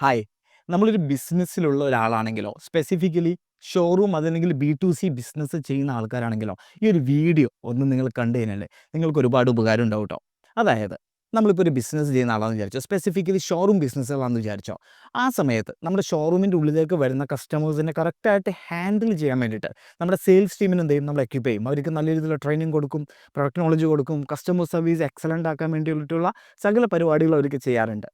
Hi നമ്മളൊരു ബിസിനസ്സിലുള്ള ഒരാളാണെങ്കിലോ സ്പെസിഫിക്കലി ഷോറൂം അതല്ലെങ്കിൽ ബി ടു സി ബിസിനസ് ചെയ്യുന്ന ആൾക്കാരാണെങ്കിലോ ഈ ഒരു വീഡിയോ ഒന്ന് നിങ്ങൾ കണ്ടു കഴിഞ്ഞാൽ നിങ്ങൾക്ക് ഒരുപാട് ഉപകാരം ഉണ്ടാവും കേട്ടോ അതായത് നമ്മളിപ്പോൾ ഒരു ബിസിനസ് ചെയ്യുന്ന ആളാണെന്ന് വിചാരിച്ചോ സ്പെസിഫിക്കലി ഷോറൂം ബിസിനസ്സുകളാണെന്ന് വിചാരിച്ചോ ആ സമയത്ത് നമ്മുടെ ഷോറൂമിന്റെ ഉള്ളിലേക്ക് വരുന്ന കസ്റ്റമേഴ്സിനെ കറക്റ്റായിട്ട് ഹാൻഡിൽ ചെയ്യാൻ വേണ്ടിയിട്ട് നമ്മുടെ സെയിൽസ് ടീമിന് എന്ത് ചെയ്യും? നമ്മൾ എക്യുപ്പ് ചെയ്യും. അവർക്ക് നല്ല രീതിയിലുള്ള ട്രെയിനിങ് കൊടുക്കും പ്രൊഡക്ട് നോളജ് കൊടുക്കും കസ്റ്റമർ സർവീസ് എക്സലന്റ് ആക്കാൻ വേണ്ടിയിട്ടുള്ള സകല പരിപാടികൾ അവർക്ക് ചെയ്യാറുണ്ട്.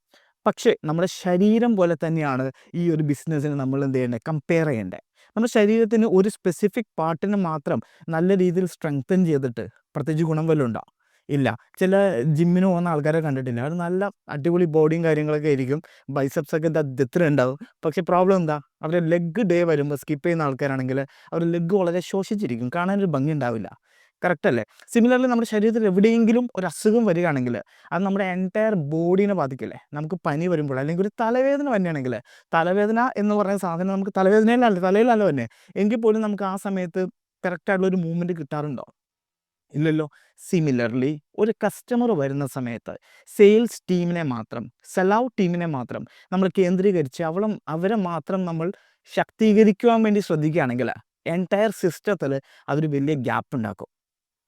പക്ഷേ നമ്മുടെ ശരീരം പോലെ തന്നെയാണ് ഈ ഒരു ബിസിനസ്സിനെ നമ്മൾ എന്ത് ചെയ്യേണ്ടത് കമ്പയർ ചെയ്യേണ്ടത് നമ്മുടെ ശരീരത്തിന് ഒരു സ്പെസിഫിക് പാർട്ടിന് മാത്രം നല്ല രീതിയിൽ സ്ട്രെങ്തൻ ചെയ്തിട്ട് പ്രത്യേകിച്ച് ഗുണം വല്ലതും ഉണ്ടോ? ഇല്ല. ചില ജിമ്മിന് പോകുന്ന ആൾക്കാരെ കണ്ടിട്ടില്ല? അവർ നല്ല അടിപൊളി ബോഡിയും കാര്യങ്ങളൊക്കെ ആയിരിക്കും. ബൈസപ്സ് ഒക്കെ ദത്ര ഉണ്ടാവും. പക്ഷേ പ്രോബ്ലം എന്താ? അവരുടെ ലെഗ് ഡേ വരുമ്പോൾ സ്കിപ്പ് ചെയ്യുന്ന ആൾക്കാരാണെങ്കിൽ അവർ ലെഗ് വളരെ ശോഷിച്ചിരിക്കും കാണാനൊരു ഭംഗി ഉണ്ടാവില്ല. കറക്റ്റ് അല്ലേ? സിമിലർലി നമ്മുടെ ശരീരത്തിൽ എവിടെയെങ്കിലും ഒരു അസുഖം വരികയാണെങ്കിൽ അത് നമ്മുടെ എന്റയർ ബോഡീനെ ബാധിക്കില്ലേ? നമുക്ക് പനി വരുമ്പോൾ അല്ലെങ്കിൽ ഒരു തലവേദന തന്നെയാണെങ്കിൽ തലവേദന എന്ന് പറയുന്ന സാധനം നമുക്ക് തലവേദനയിലല്ല തലയിലല്ല തന്നെ എങ്കിൽ പോലും നമുക്ക് ആ സമയത്ത് കറക്റ്റായിട്ടുള്ള ഒരു മൂവ്മെന്റ് കിട്ടാറുണ്ടോ? ഇല്ലല്ലോ. സിമിലർലി ഒരു കസ്റ്റമർ വരുന്ന സമയത്ത് സെയിൽസ് ടീമിനെ മാത്രം സെലൗ ടീമിനെ മാത്രം നമ്മൾ കേന്ദ്രീകരിച്ച് അവളും അവരെ മാത്രം നമ്മൾ ശക്തീകരിക്കുവാൻ വേണ്ടി ശ്രദ്ധിക്കുകയാണെങ്കിൽ എന്റയർ സിസ്റ്റത്തിൽ അതൊരു വലിയ ഗ്യാപ്പ് ഉണ്ടാക്കും.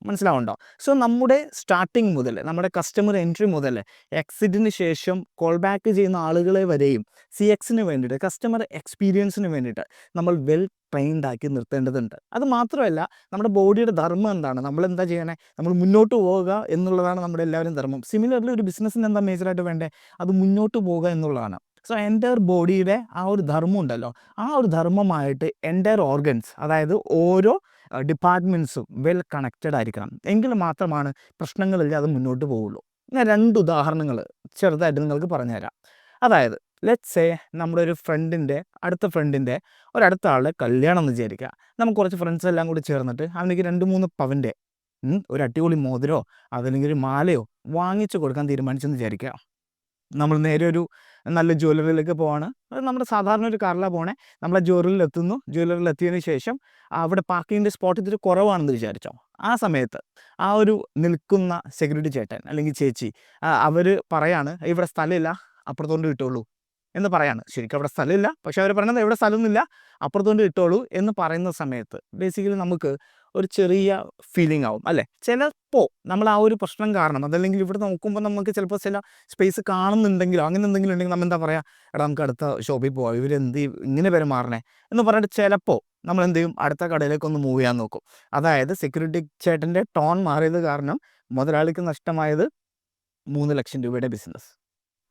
മനസ്സിലാവുണ്ടോ? സോ നമ്മുടെ സ്റ്റാർട്ടിങ് മുതൽ നമ്മുടെ കസ്റ്റമർ എൻട്രി മുതൽ എക്സിറ്റിന് ശേഷം കോൾ ബാക്ക് ചെയ്യുന്ന ആളുകളെ വരെയും സി എക്സിന് വേണ്ടിയിട്ട് കസ്റ്റമർ എക്സ്പീരിയൻസിന് വേണ്ടിയിട്ട് നമ്മൾ വെൽ ട്രെയിൻഡ് ആക്കി നിർത്തേണ്ടതുണ്ട്. അത് മാത്രമല്ല നമ്മുടെ ബോഡിയുടെ ധർമ്മം എന്താണ്? നമ്മൾ എന്താ ചെയ്യണേ? നമ്മൾ മുന്നോട്ട് പോവുക എന്നുള്ളതാണ് നമ്മുടെ എല്ലാവരും ധർമ്മം. സിമിലർലി ഒരു ബിസിനസ്സിന് എന്താ മേജറായിട്ട് വേണ്ടേ? അത് മുന്നോട്ട് പോവുക എന്നുള്ളതാണ്. സോ എന്റയർ ബോഡിയുടെ ആ ഒരു ധർമ്മം ഉണ്ടല്ലോ. ആ ഒരു ധർമ്മമായിട്ട് എന്റയർ ഓർഗൻസ് അതായത് ഓരോ ഡിപ്പാർട്ട്മെന്റ്സും വെൽ കണക്റ്റഡ് ആയിരിക്കണം. എങ്കിൽ മാത്രമാണ് പ്രശ്നങ്ങളില്ലാതെ മുന്നോട്ട് പോവുള്ളൂ. ഞാൻ രണ്ട് ഉദാഹരണങ്ങൾ ചെറുതായിട്ട് നിങ്ങൾക്ക് പറഞ്ഞുതരാം. അതായത് ലെറ്റ് സേ നമ്മുടെ ഒരു ഫ്രണ്ടിന്റെ അടുത്ത ഫ്രണ്ടിന്റെ ഒരടുത്ത ആളുടെ കല്യാണം എന്ന് വിചാരിക്കുക. നമുക്ക് കുറച്ച് ഫ്രണ്ട്സ് എല്ലാം കൂടി ചേർന്നിട്ട് അവനിക്ക് രണ്ട് മൂന്ന് പവന്റെ ഒരു അടിപൊളി മോതിരോ അതല്ലെങ്കിൽ ഒരു മാലയോ വാങ്ങിച്ചു കൊടുക്കാൻ തീരുമാനിച്ചെന്ന് വിചാരിക്കുക. നമ്മൾ നേരെ ഒരു നല്ല ജ്വല്ലറിയിലേക്ക് പോവാണ്. അത് നമ്മുടെ സാധാരണ ഒരു കാറിലാണ് പോണേ. നമ്മളെ ജ്വല്ലറിയിൽ എത്തുന്നു ജ്വല്ലറിയിൽ എത്തിയതിന് ശേഷം അവിടെ പാർക്കിങ്ങിന്റെ സ്പോട്ട് ഇത്തിരി കുറവാണെന്ന് വിചാരിച്ചോ? ആ സമയത്ത് ആ ഒരു നിൽക്കുന്ന സെക്യൂരിറ്റി ചേട്ടൻ അല്ലെങ്കിൽ ചേച്ചി അവർ പറയാണ് ഇവിടെ സ്ഥലമില്ല അപ്പുറത്തോണ്ട് കിട്ടുള്ളൂ എന്ന് പറയാണ്. ശരിക്കും അവിടെ സ്ഥലമില്ല പക്ഷെ അവർ പറയുന്നത് എവിടെ സ്ഥലമൊന്നുമില്ല അപ്പുറത്തോണ്ട് കിട്ടുള്ളൂ എന്ന് പറയുന്ന സമയത്ത് ബേസിക്കലി നമുക്ക് ഒരു ചെറിയ ഫീലിംഗ് ആവും അല്ലേ? ചിലപ്പോൾ നമ്മൾ ആ ഒരു പ്രശ്നം കാരണം അതല്ലെങ്കിൽ ഇവിടെ നോക്കുമ്പോൾ നമുക്ക് ചിലപ്പോൾ ചില സ്പേസ് കാണുന്നുണ്ടെങ്കിലോ അങ്ങനെ എന്തെങ്കിലും ഉണ്ടെങ്കിൽ നമ്മൾ എന്താ പറയുക എടാ നമുക്ക് അടുത്ത ഷോപ്പിൽ പോവാം ഇവരെന്ത് ഇങ്ങനെ പെരുമാറണേ എന്ന് പറഞ്ഞിട്ട് ചിലപ്പോൾ നമ്മൾ എന്ത് ചെയ്യും അടുത്ത കടയിലേക്ക് ഒന്ന് മൂവ് ചെയ്യാൻ നോക്കും. അതായത് സെക്യൂരിറ്റി ചേട്ടന്റെ ടോൺ മാറിയത് കാരണം മുതലാളിക്ക് നഷ്ടമായത് മൂന്ന് ലക്ഷം രൂപയുടെ ബിസിനസ്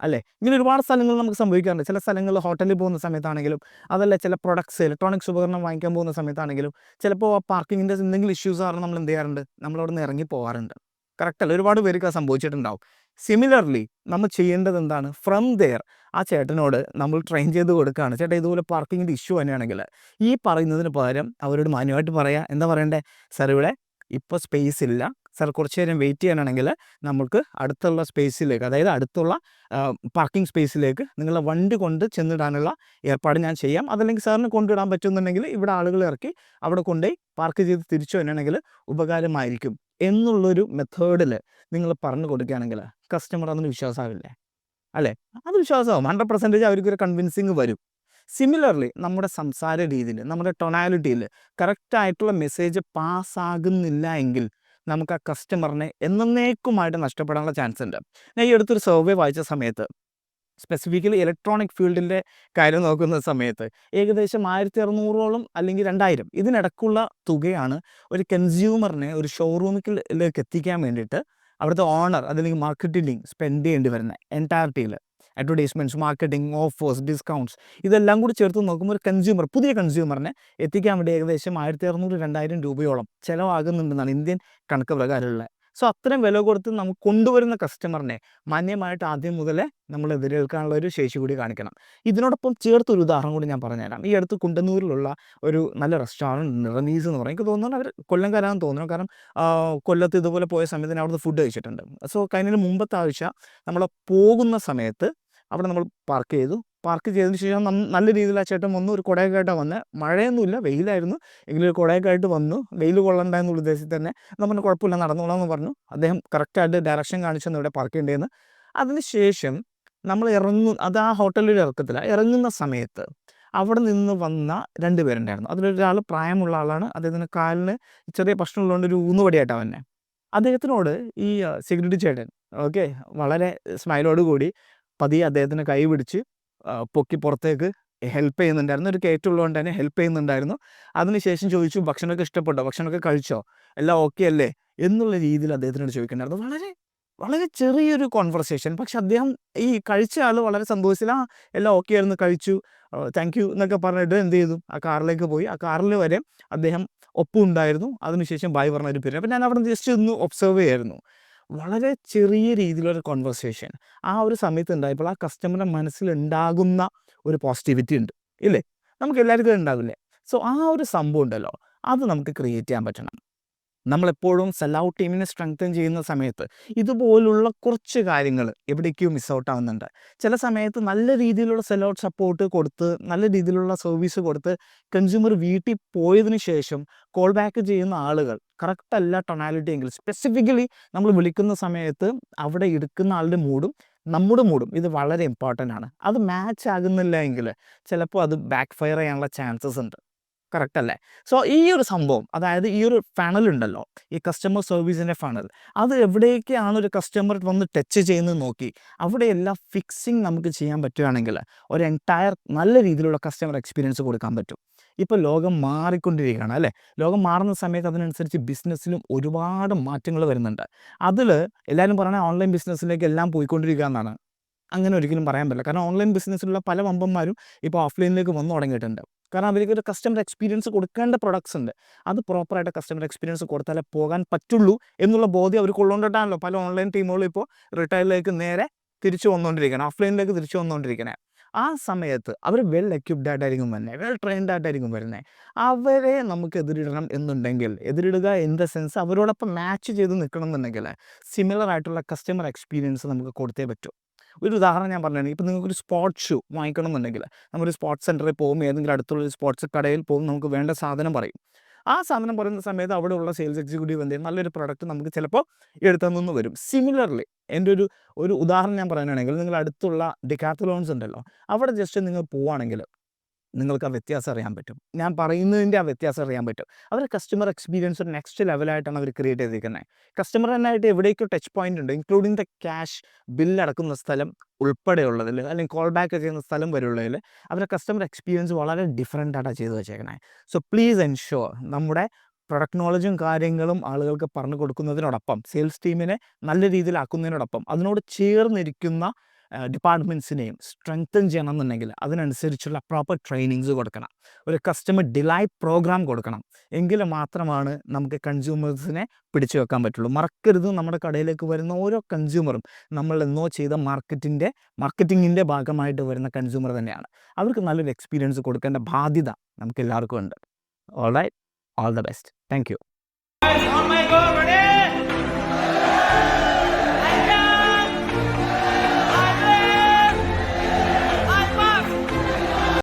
അല്ലേ? ഇങ്ങനെ ഒരുപാട് സ്ഥലങ്ങൾ നമുക്ക് സംഭവിക്കാറുണ്ട്. ചില സ്ഥലങ്ങളിൽ ഹോട്ടലിൽ പോകുന്ന സമയത്താണെങ്കിലും അതല്ല ചില പ്രൊഡക്ട്സ് ഇലക്ട്രോണിക്സ് ഉപകരണം വാങ്ങിക്കാൻ പോകുന്ന സമയത്താണെങ്കിലും ചിലപ്പോൾ ആ പാർക്കിങ്ങിന്റെ എന്തെങ്കിലും ഇഷ്യൂസ് കാരണം നമ്മൾ എന്ത് ചെയ്യാറുണ്ട്? നമ്മൾ അവിടെ നിന്ന് ഇറങ്ങി പോകാറുണ്ട്. കറക്റ്റ് അല്ല? ഒരുപാട് പേർക്ക് അത് സംഭവിച്ചിട്ടുണ്ടാവും. സിമിലർലി നമ്മൾ ചെയ്യേണ്ടത് എന്താണ്? ഫ്രം ദെയർ ആ ചേട്ടനോട് നമ്മൾ ട്രെയിൻ ചെയ്ത് കൊടുക്കുകയാണ്. ചേട്ടാ ഇതുപോലെ പാർക്കിങ്ങിന്റെ ഇഷ്യൂ തന്നെയാണെങ്കിൽ ഈ പറയുന്നതിന് പകരം അവരോട് മാന്യമായിട്ട് പറയാം. എന്താ പറയണ്ടേ? സാർ ഇവിടെ ഇപ്പോൾ സ്പേസ് ഇല്ല. സാർ കുറച്ച് നേരം വെയിറ്റ് ചെയ്യാനാണെങ്കിൽ നമുക്ക് അടുത്തുള്ള സ്പേസിലേക്ക് അതായത് അടുത്തുള്ള പാർക്കിംഗ് സ്പേസിലേക്ക് നിങ്ങളുടെ വണ്ടി കൊണ്ട് ചെന്നിടാനുള്ള ഏർപ്പാട് ഞാൻ ചെയ്യാം. അതല്ലെങ്കിൽ സാറിന് കൊണ്ടിടാൻ പറ്റുന്നുണ്ടെങ്കിൽ ഇവിടെ ആളുകൾ ഇറക്കി അവിടെ കൊണ്ടുപോയി പാർക്ക് ചെയ്ത് തിരിച്ചു വരണമെങ്കിൽ ഉപകാരമായിരിക്കും എന്നുള്ളൊരു മെത്തേഡിൽ നിങ്ങൾ പറഞ്ഞു കൊടുക്കുകയാണെങ്കിൽ കസ്റ്റമർ അതിന് വിശ്വാസമാവില്ലേ അല്ലേ? അത് വിശ്വാസമാവും. ഹൺഡ്രഡ് പെർസെന്റേജ് അവർക്കൊരു കൺവിൻസിങ് വരും. സിമിലർലി നമ്മുടെ സംസാര രീതിയിൽ നമ്മുടെ ടൊണാലിറ്റിയിൽ കറക്റ്റായിട്ടുള്ള മെസ്സേജ് പാസ്സാകുന്നില്ല എങ്കിൽ നമുക്ക് ആ കസ്റ്റമറിനെ എന്നേക്കുമായിട്ട് നഷ്ടപ്പെടാനുള്ള ചാൻസ് ഉണ്ട് ഞാൻ ഈ അടുത്തൊരു സർവേ വായിച്ച സമയത്ത് സ്പെസിഫിക്കലി ഇലക്ട്രോണിക് ഫീൽഡിന്റെ കാര്യം നോക്കുന്ന സമയത്ത് ഏകദേശം ആയിരത്തി അറുന്നൂറോളം അല്ലെങ്കിൽ രണ്ടായിരം ഇതിനിടക്കുള്ള തുകയാണ് ഒരു കൺസ്യൂമറിനെ ഒരു ഷോറൂമിലേക്ക് എത്തിക്കാൻ വേണ്ടിയിട്ട് അവിടുത്തെ ഓണർ അതല്ലെങ്കിൽ മാർക്കറ്റിംഗ് സ്പെൻഡ് ചെയ്യേണ്ടി വരുന്നത് എന്റയർട്ടിയിൽ അഡ്വർടൈസ്മെന്റ്സ് മാർക്കറ്റിംഗ് ഓഫേഴ്സ് ഡിസ്കൗണ്ട്സ് ഇതെല്ലാം കൂടി ചേർത്ത് നോക്കുമ്പോൾ ഒരു കൺസ്യൂമർ പുതിയ കൺസ്യൂമറിനെ എത്തിക്കാൻ വേണ്ടി ഏകദേശം ആയിരത്തി അറുന്നൂറ് രണ്ടായിരം രൂപയോളം ചിലവാകുന്നുണ്ടെന്നാണ് ഇന്ത്യൻ കണക്ക് പ്രകാരമുള്ളത്. സോ അത്രയും വില കൊടുത്ത് നമുക്ക് കൊണ്ടുവരുന്ന കസ്റ്റമറിനെ മാന്യമായിട്ട് ആദ്യം മുതലേ നമ്മൾ എതിരേൽക്കാനുള്ള ഒരു ശേഷി കൂടി കാണിക്കണം. ഇതിനോടൊപ്പം ചേർത്തൊരു ഉദാഹരണം കൂടി ഞാൻ പറഞ്ഞുതരാം. ഈ അടുത്ത് കുണ്ടന്നൂരിലുള്ള ഒരു നല്ല റെസ്റ്റോറന്റ് നിറനീസ് എന്ന് പറയും. എനിക്ക് തോന്നുന്നു അവർ കൊല്ലംകാരാന്ന് തോന്നുന്നു. കാരണം കൊല്ലത്ത് ഇതുപോലെ പോയ സമയത്ത് അവിടുത്തെ ഫുഡ് കഴിച്ചിട്ടുണ്ട്. സോ കഴിഞ്ഞ മുമ്പത്തെ ആഴ്ച നമ്മൾ പോകുന്ന സമയത്ത് അവിടെ നമ്മൾ പാർക്ക് ചെയ്തു. പാർക്ക് ചെയ്തതിന് ശേഷം നല്ല രീതിയിൽ ആ ചേട്ടൻ വന്നു. ഒരു കുടയൊക്കെ ആയിട്ടാണ് വന്നത് മഴയൊന്നുമില്ല വെയിലായിരുന്നു. എങ്കിലും ഒരു കുടയൊക്കെ ആയിട്ട് വന്നു. വെയിൽ കൊള്ളണ്ട എന്നുള്ള ഉദ്ദേശത്തിൽ തന്നെ നമ്മൾ കുഴപ്പമില്ല നടന്നോളാം എന്ന് പറഞ്ഞു. അദ്ദേഹം കറക്റ്റായിട്ട് ഡയറക്ഷൻ കാണിച്ചെന്ന് ഇവിടെ പാർക്ക് ചെയ്യേണ്ടതെന്ന് അതിന് ശേഷം നമ്മൾ ഇറങ്ങും അത് ആ ഹോട്ടലിൽ ഇറക്കത്തില്ല ഇറങ്ങുന്ന സമയത്ത് അവിടെ നിന്ന് വന്ന രണ്ട് പേരുണ്ടായിരുന്നു. അതിലൊരാൾ പ്രായമുള്ള ആളാണ്. അദ്ദേഹത്തിന് കാലിന് ചെറിയ പ്രശ്നമുള്ളതുകൊണ്ട് ഒരു ഊന്നുപടിയായിട്ടാണ് തന്നെ അദ്ദേഹത്തിനോട് ഈ സെക്യൂരിറ്റി ചേട്ടൻ ഓക്കെ വളരെ സ്മൈലോട് കൂടി പതിയെ അദ്ദേഹത്തിന് കൈ പിടിച്ച് ആ, പൊക്കി പുറത്തേക്ക് ഹെൽപ്പ് ചെയ്യുന്നുണ്ടായിരുന്നു. ഒരു കയറ്റുള്ളതുകൊണ്ട് തന്നെ ഹെൽപ്പ് ചെയ്യുന്നുണ്ടായിരുന്നു. അതിനുശേഷം ചോദിച്ചു ഭക്ഷണമൊക്കെ ഇഷ്ടപ്പെട്ടോ? ഭക്ഷണമൊക്കെ കഴിച്ചോ? എല്ലാം ഓക്കെ അല്ലേ? എന്നുള്ള രീതിയിൽ അദ്ദേഹത്തിനോട് ചോദിക്കുന്നുണ്ടായിരുന്നു. വളരെ വളരെ ചെറിയൊരു കോൺവെർസേഷൻ പക്ഷെ അദ്ദേഹം ഈ കഴിച്ച ആൾ വളരെ സന്തോഷത്തിൽ ആ എല്ലാം ഓക്കെ ആയിരുന്നു കഴിച്ചു. താങ്ക് യു എന്നൊക്കെ പറഞ്ഞിട്ട് എന്ത് ചെയ്തു? ആ കാറിലേക്ക് പോയി. ആ കാറിൽ വരെ അദ്ദേഹം ഒപ്പം ഉണ്ടായിരുന്നു അതിനുശേഷം ബായ് പറഞ്ഞ ഒരു പേര് അപ്പം ഞാൻ അവിടെ ജസ്റ്റ് ഒന്ന് ഒബ്സർവ് ചെയ്യായിരുന്നു. വളരെ ചെറിയ രീതിയിലൊരു കോൺവെർസേഷൻ ആ ഒരു സമയത്ത് ഉണ്ടായപ്പോൾ ആ കസ്റ്റമറുടെ മനസ്സിലുണ്ടാകുന്ന ഒരു പോസിറ്റിവിറ്റി ഉണ്ട് ഇല്ലേ? നമുക്ക് എല്ലാവർക്കും ഉണ്ടാവില്ലേ സോ ആ ഒരു സംഭവം ഉണ്ടല്ലോ. അത് നമുക്ക് ക്രിയേറ്റ് ചെയ്യാൻ പറ്റണം. നമ്മളെപ്പോഴും സെൽ ഔട്ട് ടീമിനെ സ്ട്രെങ്തൻ ചെയ്യുന്ന സമയത്ത് ഇതുപോലുള്ള കുറച്ച് കാര്യങ്ങൾ എവിടേക്കോ മിസ് ഔട്ട് ആവുന്നുണ്ട്. ചില സമയത്ത് നല്ല രീതിയിലുള്ള സെൽ ഔട്ട് സപ്പോർട്ട് കൊടുത്ത് നല്ല രീതിയിലുള്ള സർവീസ് കൊടുത്ത് കൺസ്യൂമർ വീട്ടിൽ പോയതിനു ശേഷം കോൾ ബാക്ക് ചെയ്യുന്ന ആളുകൾ കറക്റ്റ് അല്ല ടൊണാലിറ്റി എങ്കിൽ സ്പെസിഫിക്കലി നമ്മൾ വിളിക്കുന്ന സമയത്ത് അവിടെ എടുക്കുന്ന ആളുടെ മൂഡും നമ്മുടെ മൂഡും ഇത് വളരെ ഇമ്പോർട്ടന്റ് ആണ്. അത് മാച്ച് ആകുന്നില്ല എങ്കിൽ ചിലപ്പോൾ അത് ബാക്ക് ഫയർ ചെയ്യാനുള്ള ചാൻസസ് ഉണ്ട്. കറക്റ്റ് അല്ലേ? സോ ഈ ഒരു സംഭവം അതായത് ഈ ഒരു ഫണൽ ഉണ്ടല്ലോ ഈ കസ്റ്റമർ സർവീസിന്റെ ഫണൽ അത് എവിടേക്കാണ് ഒരു കസ്റ്റമർ വന്ന് ടച്ച് ചെയ്യുന്നത് നോക്കി അവിടെയെല്ലാം ഫിക്സിങ് നമുക്ക് ചെയ്യാൻ പറ്റുകയാണെങ്കിൽ ഒരു എന്റയർ നല്ല രീതിയിലുള്ള കസ്റ്റമർ എക്സ്പീരിയൻസ് കൊടുക്കാൻ പറ്റും. ഇപ്പോൾ ലോകം മാറിക്കൊണ്ടിരിക്കുകയാണ് അല്ലേ? ലോകം മാറുന്ന സമയത്ത് അതിനനുസരിച്ച് ബിസിനസ്സിലും ഒരുപാട് മാറ്റങ്ങൾ വരുന്നുണ്ട്. അതിൽ എല്ലാവരും പറയുന്നത് ഓൺലൈൻ ബിസിനസ്സിലേക്ക് എല്ലാം പോയിക്കൊണ്ടിരിക്കുക എന്നാണ്. അങ്ങനെ ഒരിക്കലും പറയാൻ പറ്റില്ല. കാരണം ഓൺലൈൻ ബിസിനസ്സിലുള്ള പല വമ്പന്മാരും ഇപ്പോൾ ഓഫ്ലൈനിലേക്ക് വന്നു തുടങ്ങിയിട്ടുണ്ട്. കാരണം അവർക്ക് ഒരു കസ്റ്റമർ എക്സ്പീരിയൻസ് കൊടുക്കേണ്ട പ്രൊഡക്ട്സ് ഉണ്ട്. അത് പ്രോപ്പറായിട്ട് കസ്റ്റമർ എക്സ്പീരിയൻസ് കൊടുത്താലേ പോകാൻ പറ്റുള്ളൂ എന്നുള്ള ബോധ്യം അവർക്ക് ഉള്ളതുകൊണ്ടിട്ടാണല്ലോ പല ഓൺലൈൻ ടീമുകളും ഇപ്പോൾ റിട്ടയറിലേക്ക് നേരെ തിരിച്ചു വന്നുകൊണ്ടിരിക്കണം ഓഫ്ലൈനിലേക്ക് തിരിച്ചു വന്നുകൊണ്ടിരിക്കണേ. ആ സമയത്ത് അവർ വെൽ എക്യുപ്ഡ് ആയിട്ടായിരിക്കും വരുന്നത് വെൽ ട്രെയിൻഡ് ആയിട്ടായിരിക്കും വരുന്നത് അവരെ നമുക്ക് എതിരിടണം എന്നുണ്ടെങ്കിൽ എതിരിടുക ഇൻ ദ സെൻസ് അവരോടൊപ്പം മാച്ച് ചെയ്ത് നിൽക്കണം എന്നുണ്ടെങ്കിൽ സിമിലർ ആയിട്ടുള്ള കസ്റ്റമർ എക്സ്പീരിയൻസ് നമുക്ക് കൊടുത്തേ പറ്റൂ. ഒരു ഉദാഹരണം ഞാൻ പറഞ്ഞു ഇപ്പം നിങ്ങൾക്കൊരു സ്പോർട്സ് ഷൂ വാങ്ങിക്കണം എന്നുണ്ടെങ്കിൽ നമ്മളൊരു സ്പോർട്സ് സെന്ററിൽ പോകും ഏതെങ്കിലും അടുത്തുള്ള ഒരു സ്പോർട്സ് കടയിൽ പോകും നമുക്ക് വേണ്ട സാധനം പറയും. ആ സാധനം പറയുന്ന സമയത്ത് അവിടെയുള്ള സെയിൽസ് എക്സിക്യൂട്ടീവ് എന്ത് ചെയ്യും? നല്ലൊരു പ്രൊഡക്റ്റ് നമുക്ക് ചിലപ്പോൾ എടുത്തു വരും. സിമിലർലി എന്റെ ഒരു ഒരു ഉദാഹരണം ഞാൻ പറയുകയാണെങ്കിൽ നിങ്ങൾ അടുത്തുള്ള ഡിക്കാത്തലോൺസ് ഉണ്ടല്ലോ അവിടെ ജസ്റ്റ് നിങ്ങൾ പോവുകയാണെങ്കിൽ നിങ്ങൾക്ക് ആ വ്യത്യാസം അറിയാൻ പറ്റും. ഞാൻ പറയുന്നതിന്റെ ആ വ്യത്യാസം അറിയാൻ പറ്റും. അവർ കസ്റ്റമർ എക്സ്പീരിയൻസ് ഒരു നെക്സ്റ്റ് ലെവലായിട്ടാണ് അവർ ക്രിയേറ്റ് ചെയ്തിരിക്കുന്നത് കസ്റ്റമർ തന്നെയായിട്ട് എവിടേക്കോ ടച്ച് പോയിന്റ് ഉണ്ട് ഇൻക്ലൂഡിങ് ദ ക്യാഷ് ബില്ല് അടക്കുന്ന സ്ഥലം ഉൾപ്പെടെയുള്ളതിൽ അല്ലെങ്കിൽ കോൾ ബാക്ക് ചെയ്യുന്ന സ്ഥലം വരെയുള്ളതിൽ അവരുടെ കസ്റ്റമർ എക്സ്പീരിയൻസ് വളരെ ഡിഫറെന്റ് ആയിട്ടാണ് ചെയ്തു സോ പ്ലീസ് എൻഷുവർ നമ്മുടെ പ്രൊഡക്റ്റ് നോളജും കാര്യങ്ങളും ആളുകൾക്ക് പറഞ്ഞു കൊടുക്കുന്നതിനോടൊപ്പം സെയിൽസ് ടീമിനെ നല്ല രീതിയിലാക്കുന്നതിനോടൊപ്പം അതിനോട് ചേർന്നിരിക്കുന്ന ഡിപ്പാർട്ട്മെന്റ്സിനെയും സ്ട്രെങ്തൻ ചെയ്യണം എന്നുണ്ടെങ്കിൽ അതിനനുസരിച്ചുള്ള പ്രോപ്പർ ട്രെയിനിങ്സ് കൊടുക്കണം. ഒരു കസ്റ്റമർ ഡിലൈറ്റ് പ്രോഗ്രാം കൊടുക്കണം. എങ്കിൽ മാത്രമാണ് നമുക്ക് കൺസ്യൂമേഴ്സിനെ പിടിച്ചു വെക്കാൻ പറ്റുള്ളൂ. മറക്കരുത്. നമ്മുടെ കടയിലേക്ക് വരുന്ന ഓരോ കൺസ്യൂമറും നമ്മൾ എന്നോ ചെയ്ത മാർക്കറ്റിന്റെ മാർക്കറ്റിങ്ങിന്റെ ഭാഗമായിട്ട് വരുന്ന കൺസ്യൂമർ തന്നെയാണ്. അവർക്ക് നല്ലൊരു എക്സ്പീരിയൻസ് കൊടുക്കേണ്ട ബാധ്യത നമുക്ക് എല്ലാവർക്കും ഉണ്ട് all right all the best thank you